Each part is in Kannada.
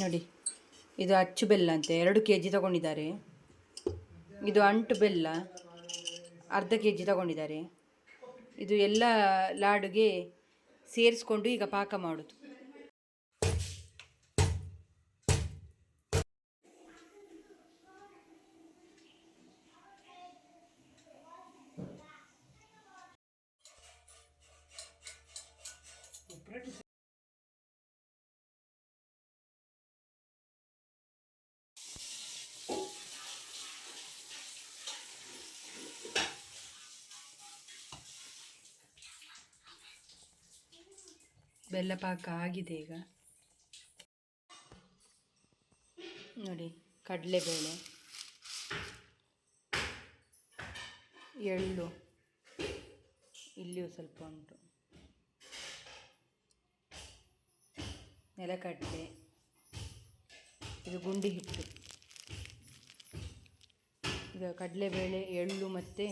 ನೋಡಿ, ಇದು ಅಚ್ಚು ಬೆಲ್ಲ ಅಂತೆ. ಎರಡು ಕೆ ಜಿ ತಗೊಂಡಿದ್ದಾರೆ. ಇದು ಅಂಟು ಬೆಲ್ಲ, ಅರ್ಧ ಕೆ ಜಿ ತಗೊಂಡಿದ್ದಾರೆ. ಇದು ಎಲ್ಲ ಲಾಡುಗೆ ಸೇರಿಸ್ಕೊಂಡು ಈಗ ಪಾಕ ಮಾಡೋದು. ಬೆಲ್ಲ ಪಾಕ ಆಗಿದೆ ಈಗ. ನೋಡಿ, ಕಡಲೆಬೇಳೆ, ಎಳ್ಳು, ಇಲ್ಲಿಯೂ ಸ್ವಲ್ಪ ಉಂಟು. ನೆಲಕಡಲೆ, ಇದು ಗುಂಡಿ ಹಿಟ್ಟು. ಈಗ ಕಡಲೆಬೇಳೆ, ಎಳ್ಳು ಮತ್ತು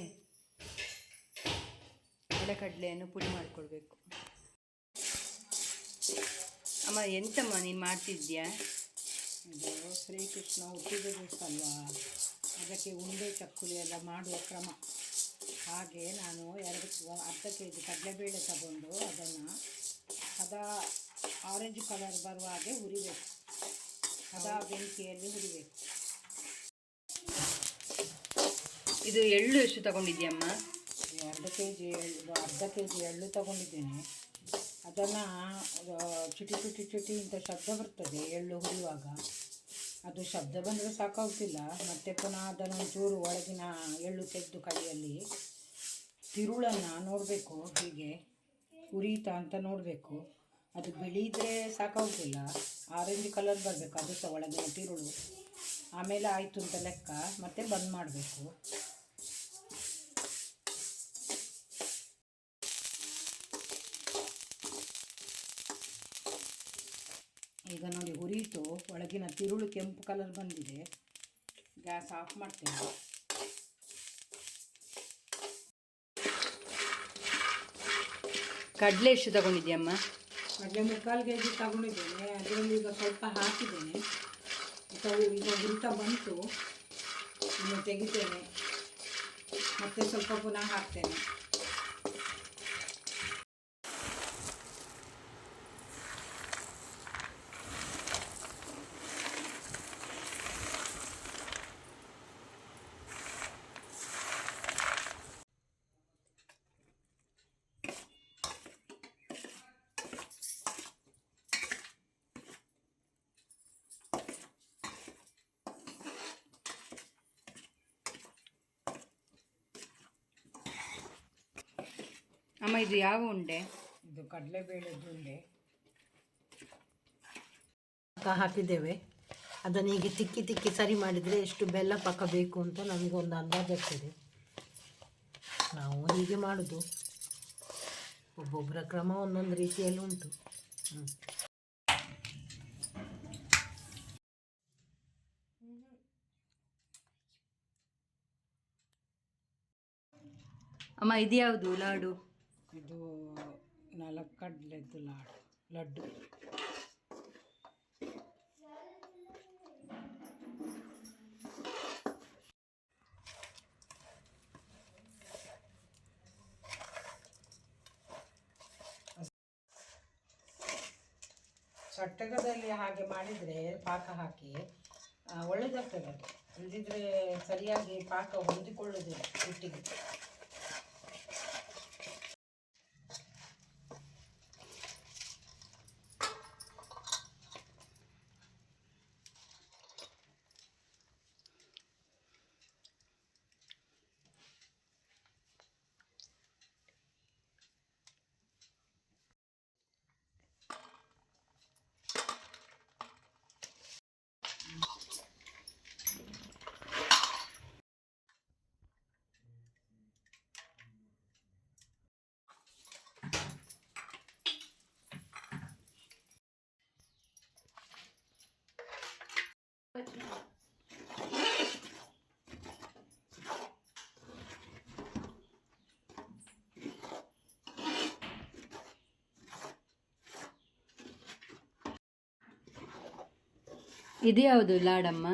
ನೆಲಕಡಲೆಯನ್ನು ಪುಡಿ ಮಾಡಿಕೊಳ್ಬೇಕು. ಅಮ್ಮ ಎಂತಮ್ಮ ನೀನು ಮಾಡ್ತಿದ್ಯಾ? ಇದು ಶ್ರೀಕೃಷ್ಣ ಹುಟ್ಟಿದ ದಿವಸ ಅಲ್ವಾ? ಅದಕ್ಕೆ ಉಂಡೆ ಚಕ್ಕುಲಿ ಎಲ್ಲ ಮಾಡುವ ಕ್ರಮ. ಹಾಗೆ ನಾನು ಎರಡು ಅರ್ಧ ಕೆ ಜಿ ಕಡಲೆಬೇಳೆ ತಗೊಂಡು ಅದನ್ನು ಹದ ಆರೆಂಜ್ ಕಲರ್ ಬರುವ ಹಾಗೆ ಹುರಿಬೇಕು. ಹದ ಬೆಂಕಿಯಲ್ಲಿ ಹುರಿಬೇಕು. ಇದು ಎಳ್ಳು ಎಷ್ಟು ತಗೊಂಡಿದ್ಯಮ್ಮ? ಎರಡು ಕೆ ಜಿ ಎಳ್ಳು ಅರ್ಧ ಕೆ ಜಿ ಎಳ್ಳು ತಗೊಂಡಿದ್ದೇನೆ. ಅದನ್ನು ಚುಟಿ ಚುಟಿ ಚುಟಿ ಅಂತ ಶಬ್ದ ಬರ್ತದೆ, ಎಳ್ಳು ಹುರಿಯುವಾಗ. ಅದು ಶಬ್ದ ಬಂದರೆ ಸಾಕಾಗ್ತಿಲ್ಲ ಮತ್ತೆ ಪುನಃ ಅದನ್ನು ಒಂಚೂರು ಒಳಗಿನ ಎಳ್ಳು ತೆಗೆದು ಕೈಯಲ್ಲಿ ತಿರುಳನ್ನು ನೋಡಬೇಕು, ಹೀಗೆ ಉರಿಯುತ್ತಾ ಅಂತ ನೋಡಬೇಕು. ಅದು ಬಿಳಿದ್ರೆ ಸಾಕಾಗ್ತಿಲ್ಲ ಆರೆಂಜ್ ಕಲರ್ ಬರಬೇಕು, ಅದು ಸಹ ಒಳಗಿನ ತಿರುಳು. ಆಮೇಲೆ ಆಯಿತು ಅಂತ ಲೆಕ್ಕ, ಮತ್ತೆ ಬಂದ್ ಮಾಡಬೇಕು. ಈಗ ನೋಡಿ ಹುರಿಯಿತು ಒಳಗಿನ ತಿರುಳು ಕೆಂಪು ಕಲರ್ ಬಂದಿದೆ. ಗ್ಯಾಸ್ ಆಫ್ ಮಾಡ್ತೇನೆ. ಕಡಲೆ ಎಷ್ಟು ತಗೊಂಡಿದ್ಯಮ್ಮ ಕಡಲೆ ಮುಕ್ಕಾಲು ಕೆ ಜಿ ತಗೊಂಡಿದ್ದೇನೆ. ಅದರಲ್ಲಿ ಈಗ ಸ್ವಲ್ಪ ಹಾಕಿದ್ದೇನೆ. ಈಗ ಈಗ ಬಂತು. ಇನ್ನು ತೆಗಿತೇನೆ. ಮತ್ತೆ ಸ್ವಲ್ಪ ಪುನಃ ಹಾಕ್ತೇನೆ. ಅಮ್ಮ ಇದು ಯಾವ ಉಂಡೆ? ಇದು ಕಡಲೆಬೇಳೆ ಉಂಡೆ. ಪಾಕ ಹಾಕಿದ್ದೇವೆ. ಅದನ್ನು ಹೀಗೆ ತಿಕ್ಕಿ ತಿಕ್ಕಿ ಸರಿ ಮಾಡಿದರೆ ಎಷ್ಟು ಬೆಲ್ಲ ಪಕ್ಕ ಬೇಕು ಅಂತ ನಮಗೊಂದು ಅಂದಾಜಾಗ್ತದೆ ನಾವು ಹೀಗೆ ಮಾಡೋದು. ಒಬ್ಬೊಬ್ಬರ ಕ್ರಮ ಒಂದೊಂದು ರೀತಿಯಲ್ಲಿ ಉಂಟು. ಹ್ಞೂ ಅಮ್ಮ ಇದು ಯಾವುದು ಲಾಡು? ಇದು ನಾಲ್ಕು ಕಡಲೆದ್ದು ಲಾಡು, ಲಡ್ಡು. ಚಟ್ಟಕದಲ್ಲಿ ಹಾಗೆ ಮಾಡಿದರೆ ಪಾಕ ಹಾಕಿ ಒಳ್ಳೆಯದಾಗ್ತದೆ ಅದು. ಇಲ್ಲದಿದ್ದರೆ ಸರಿಯಾಗಿ ಪಾಕ ಹೊಂದಿಕೊಳ್ಳೋದಿಲ್ಲ ಹಿಟ್ಟಿಗೆ. ಇದು ಯಾವುದು, ಲಾಡಮ್ಮ?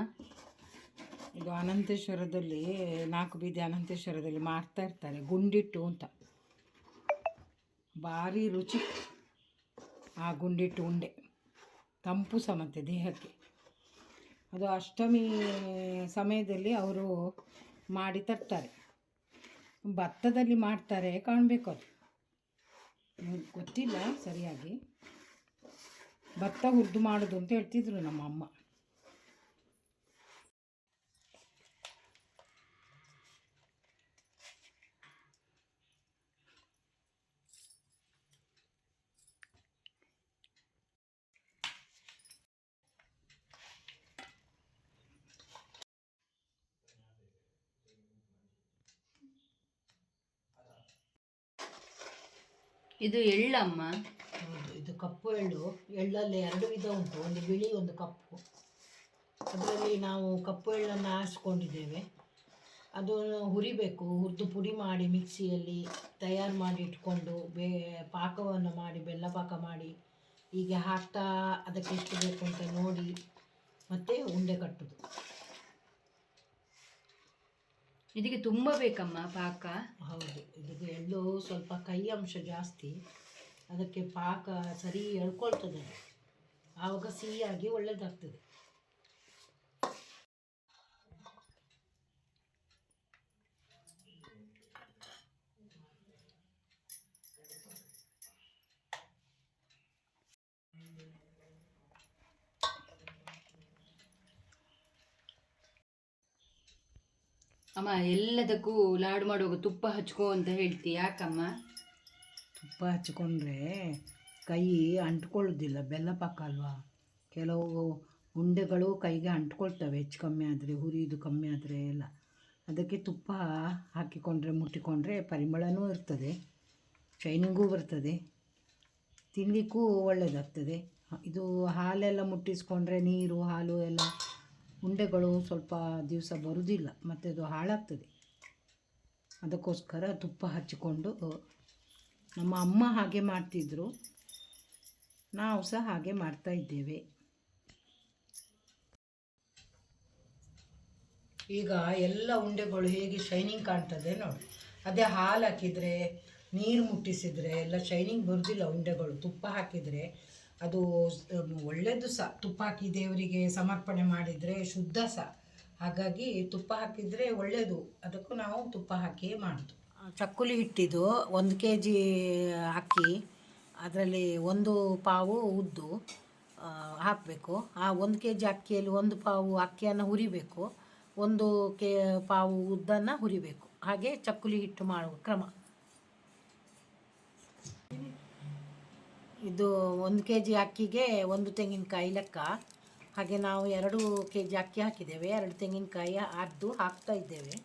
ಇದು ಅನಂತೇಶ್ವರದಲ್ಲಿ, ನಾಲ್ಕು ಬೀದಿ ಅನಂತೇಶ್ವರದಲ್ಲಿ ಮಾರ್ತಾ ಇರ್ತಾರೆ, ಗುಂಡಿಟ್ಟು ಅಂತ. ಭಾರಿ ರುಚಿ ಆ ಗುಂಡಿಟ್ಟು ಉಂಡೆ. ತಂಪು ಸಮತೆ ದೇಹಕ್ಕೆ. ಅದು ಅಷ್ಟಮಿ ಸಮಯದಲ್ಲಿ ಅವರು ಮಾಡಿ ತರ್ತಾರೆ. ಭತ್ತದಲ್ಲಿ ಮಾಡ್ತಾರೆ, ಕಾಣಬೇಕು ಅದು. ಗೊತ್ತಿಲ್ಲ ಸರಿಯಾಗಿ. ಭತ್ತ ಹುರಿದು ಮಾಡೋದು ಅಂತ ಹೇಳ್ತಿದ್ರು ನಮ್ಮ ಅಮ್ಮ. ಇದು ಎಳ್ಳಮ್ಮ. ಹೌದು, ಇದು ಕಪ್ಪು ಎಳ್ಳು. ಎಳ್ಳಲ್ಲಿ ಎರಡು ವಿಧ ಉಂಟು, ಒಂದು ಬಿಳಿ, ಒಂದು ಕಪ್ಪು. ಅದರಲ್ಲಿ ನಾವು ಕಪ್ಪು ಎಳ್ಳನ್ನು ಆರಿಸ್ಕೊಂಡಿದ್ದೇವೆ ಅದನ್ನು ಹುರಿಬೇಕು, ಹುರಿದು ಪುಡಿ ಮಾಡಿ ಮಿಕ್ಸಿಯಲ್ಲಿ ತಯಾರು ಮಾಡಿ ಇಟ್ಕೊಂಡು ಬೇ, ಪಾಕವನ್ನು ಮಾಡಿ, ಬೆಲ್ಲ ಪಾಕ ಮಾಡಿ ಹೀಗೆ ಹಾಕ್ತಾ ಅದಕ್ಕೆ ಎಷ್ಟು ಬೇಕು ಅಂತ ನೋಡಿ ಮತ್ತೆ ಉಂಡೆ ಕಟ್ಟುದು. ಇದಕ್ಕೆ ತುಂಬ ಬೇಕಮ್ಮ ಪಾಕ. ಹೌದು, ಇದಕ್ಕೆ ಎಳ್ಳು ಸ್ವಲ್ಪ ಕೈ ಅಂಶ ಜಾಸ್ತಿ. ಅದಕ್ಕೆ ಪಾಕ ಸರಿ ಎಳ್ಕೊಳ್ತದೆ. ಆವಾಗ ಸಿಹಿಯಾಗಿ ಒಳ್ಳೆಯದಾಗ್ತದೆ ಅಮ್ಮ, ಎಲ್ಲದಕ್ಕೂ ಲಾಡು ಮಾಡುವಾಗ ತುಪ್ಪ ಹಚ್ಕೋ ಅಂತ ಹೇಳ್ತಿ, ಯಾಕಮ್ಮ? ತುಪ್ಪ ಹಚ್ಕೊಂಡ್ರೆ ಕೈ ಅಂಟ್ಕೊಳ್ಳೋದಿಲ್ಲ, ಬೆಲ್ಲ ಪಾಕ ಅಲ್ವಾ? ಕೆಲವು ಉಂಡೆಗಳು ಕೈಗೆ ಅಂಟ್ಕೊಳ್ತವೆ, ಹೆಚ್ಚು ಕಮ್ಮಿ ಆದರೆ, ಹುರಿದು ಕಮ್ಮಿ ಆದರೆ ಎಲ್ಲ. ಅದಕ್ಕೆ ತುಪ್ಪ ಹಾಕಿಕೊಂಡ್ರೆ, ಮುಟ್ಟಿಕೊಂಡ್ರೆ ಪರಿಮಳನೂ ಇರ್ತದೆ, ಶೈನಿಂಗೂ ಬರ್ತದೆ. ತಿನ್ನಲಿಕ್ಕೂ ಒಳ್ಳೆಯದಾಗ್ತದೆ ಇದು ಹಾಲೆಲ್ಲ ಮುಟ್ಟಿಸ್ಕೊಂಡ್ರೆ ನೀರು, ಹಾಲು ಎಲ್ಲ ಉಂಡೆಗಳು ಸ್ವಲ್ಪ ದಿವಸ ಬರುವುದಿಲ್ಲ ಮತ್ತು ಅದು ಹಾಳಾಗ್ತದೆ. ಅದಕ್ಕೋಸ್ಕರ ತುಪ್ಪ ಹಚ್ಚಿಕೊಂಡು ನಮ್ಮ ಅಮ್ಮ ಹಾಗೆ ಮಾಡ್ತಿದ್ರು. ನಾವು ಸಹ ಹಾಗೆ ಮಾಡ್ತಾ ಇದ್ದೇವೆ. ಈಗ ಎಲ್ಲ ಉಂಡೆಗಳು ಹೇಗೆ ಶೈನಿಂಗ್ ಕಾಣ್ತದೆ ನೋಡಿ. ಅದೇ ಹಾಲು ಹಾಕಿದರೆ, ನೀರು ಮುಟ್ಟಿಸಿದರೆ ಎಲ್ಲ ಶೈನಿಂಗ್ ಬರೋದಿಲ್ಲ ಉಂಡೆಗಳು. ತುಪ್ಪ ಹಾಕಿದರೆ ಅದು ಒಳ್ಳೆಯದು ಸಹ ತುಪ್ಪ ಹಾಕಿ ದೇವರಿಗೆ ಸಮರ್ಪಣೆ ಮಾಡಿದರೆ ಶುದ್ಧ ಸಹ ಹಾಗಾಗಿ ತುಪ್ಪ ಹಾಕಿದರೆ ಒಳ್ಳೆಯದು ಅದಕ್ಕೂ ನಾವು ತುಪ್ಪ ಹಾಕಿ ಮಾಡೋದು. ಚಕ್ಕುಲಿ ಹಿಟ್ಟಿದು ಒಂದು ಕೆ ಜಿ ಅಕ್ಕಿ ಅದರಲ್ಲಿ ಒಂದು ಪಾವು ಉದ್ದು ಹಾಕಬೇಕು. ಆ ಒಂದು ಕೆ ಜಿ ಅಕ್ಕಿಯಲ್ಲಿ ಒಂದು ಪಾವು ಅಕ್ಕಿಯನ್ನು ಹುರಿಬೇಕು. ಒಂದು ಕೆ, ಪಾವು ಉದ್ದನ್ನು ಹುರಿಬೇಕು. ಹಾಗೆ ಚಕ್ಕುಲಿ ಹಿಟ್ಟು ಮಾಡುವ ಕ್ರಮ. ಇದು ಒಂದು ಕೆ ಜಿ ಅಕ್ಕಿಗೆ ಒಂದು ತೆಂಗಿನಕಾಯಿ ಲೆಕ್ಕ. ಹಾಗೆ ನಾವು ಎರಡು ಕೆ ಜಿ ಅಕ್ಕಿ ಹಾಕಿದ್ದೇವೆ. ಎರಡು ತೆಂಗಿನಕಾಯಿ ಅರ್ದು ಹಾಕ್ತಾ ಇದ್ದೇವೆ.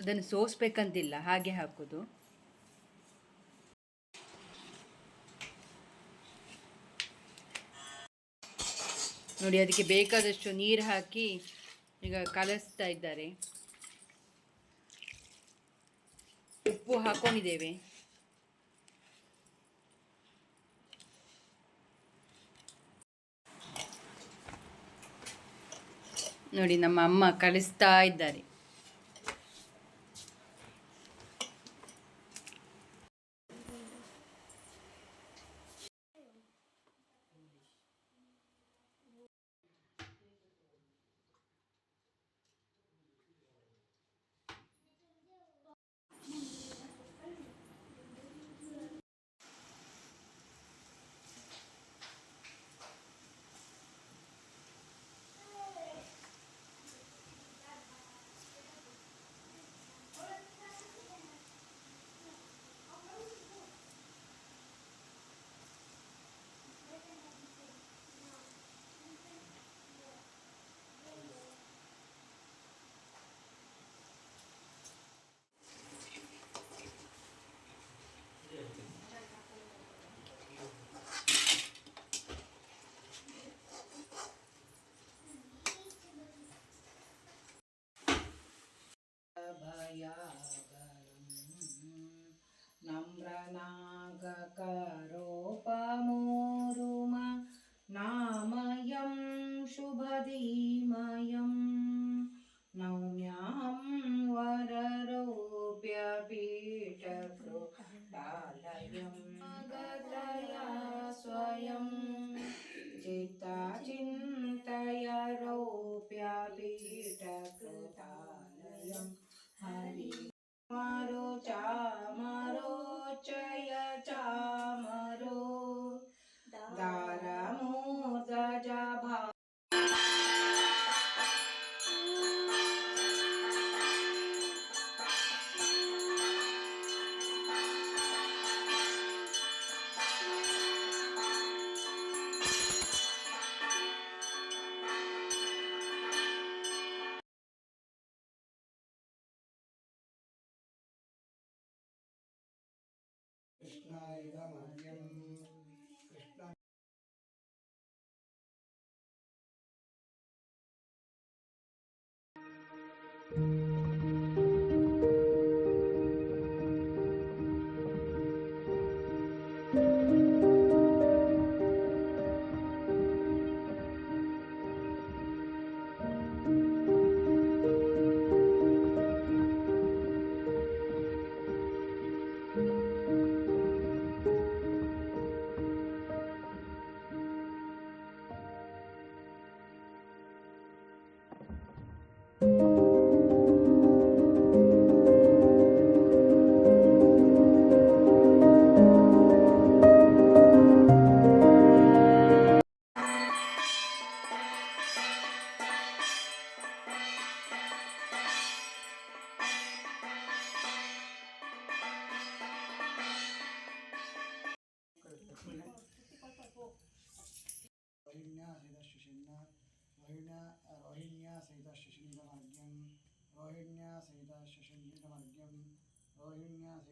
ಅದನ್ನು ಸೋಸ್ಬೇಕಂತಿಲ್ಲ, ಹಾಗೆ ಹಾಕೋದು. ನೋಡಿ, ಅದಕ್ಕೆ ಬೇಕಾದಷ್ಟು ನೀರು ಹಾಕಿ ಈಗ ಕಲಸ್ತಾ ಇದ್ದಾರೆ. ಉಪ್ಪು ಹಾಕೊಂಡಿದ್ದೇವೆ. ನೋಡಿ ನಮ್ಮ ಅಮ್ಮ ಕಳಿಸ್ತಾ ಇದ್ದಾರೆ.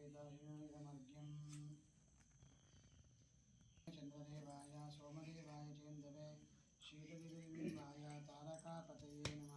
वेदायुर्गमर्घ्यं चन्द्रदेवाय सोमदेवाय चेन्दवे शीतदेवाय तारकापतये नमः।